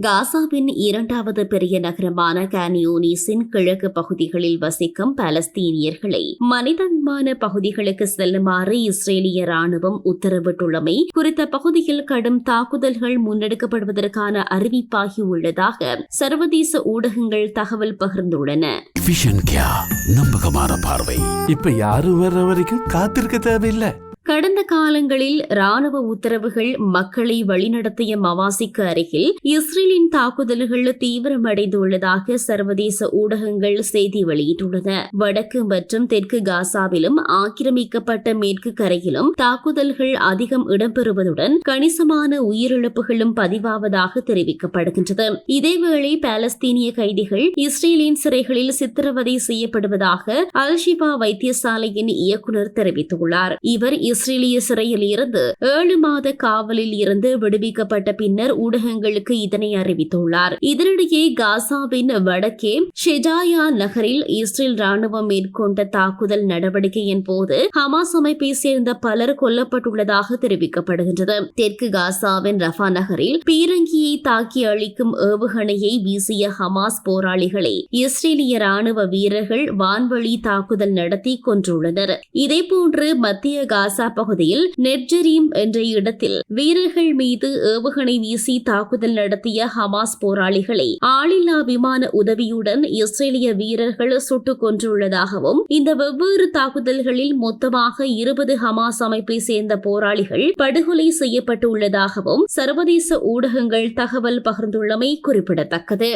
காசாவின் இரண்டாவது பெரிய நகரமான கானியோனிஸின் கிழக்கு பகுதிகளில் வசிக்கும் பாலஸ்தீனியர்களை மனிதாபிமான பகுதிகளுக்கு செல்லுமாறு இஸ்ரேலிய ராணுவம் உத்தரவிட்டுள்ளமை குறித்த பகுதியில் கடும் தாக்குதல்கள் முன்னெடுக்கப்படுவதற்கான அறிவிப்பாகி உள்ளதாக சர்வதேச ஊடகங்கள் தகவல் பகிர்ந்துள்ளன. நம்பகமான பார்வை. இப்ப யாரும் வர்ற வரைக்கும் காத்திருக்க தேவையில்லை. கடந்த காலங்களில் ராணுவ உத்தரவுகள் மக்களை வழிநடத்திய மவாசிக்கு அருகில் இஸ்ரேலின் தாக்குதல்கள் தீவிரமடைந்துள்ளதாக சர்வதேச ஊடகங்கள் செய்தி வெளியிட்டுள்ளன. வடக்கு மற்றும் தெற்கு காசாவிலும் ஆக்கிரமிக்கப்பட்ட மேற்கு கரையிலும் தாக்குதல்கள் அதிகம் இடம்பெறுவதுடன் கணிசமான உயிரிழப்புகளும் பதிவாவதாக தெரிவிக்கப்படுகின்றது. இதேவேளை பாலஸ்தீனிய கைதிகள் இஸ்ரேலின் சிறைகளில் சித்திரவதை செய்யப்படுவதாக அல்ஷிபா வைத்தியசாலையின் இயக்குநர் தெரிவித்துள்ளார். இவர் இஸ்ரேலிய சிறையில் இருந்து ஏழு மாத காவலில் இருந்து விடுவிக்கப்பட்ட பின்னர் ஊடகங்களுக்கு இதனை அறிவித்துள்ளார். இதனிடையே காசாவின் வடக்கே ஷெஜாயா நகரில் இஸ்ரேல் ராணுவம் மேற்கொண்ட தாக்குதல் நடவடிக்கையின் போது ஹமாஸ் அமைப்பை சேர்ந்த பலர் கொல்லப்பட்டுள்ளதாக தெரிவிக்கப்படுகின்றது. தெற்கு காசாவின் ரஃபா நகரில் பீரங்கியை தாக்கி அழிக்கும் ஏவுகணையை வீசிய ஹமாஸ் போராளிகளை இஸ்ரேலிய ராணுவ வீரர்கள் வான்வழி தாக்குதல் நடத்தி கொன்றுள்ளனர். இதேபோன்று மத்திய காசா காசா பகுதியில் நெட்ஜரீம் என்ற இடத்தில் வீரர்கள் மீது ஏவுகணை வீசி தாக்குதல் நடத்திய ஹமாஸ் போராளிகளை ஆளில்லா விமான உதவியுடன் இஸ்ரேலிய வீரர்கள் சுட்டுக் கொன்றுள்ளதாகவும் இந்த வெவ்வேறு தாக்குதல்களில் மொத்தமாக இருபது ஹமாஸ் அமைப்பை சேர்ந்த போராளிகள் படுகொலை செய்யப்பட்டுள்ளதாகவும் சர்வதேச ஊடகங்கள் தகவல் பகிர்ந்துள்ளமை குறிப்பிடத்தக்கது.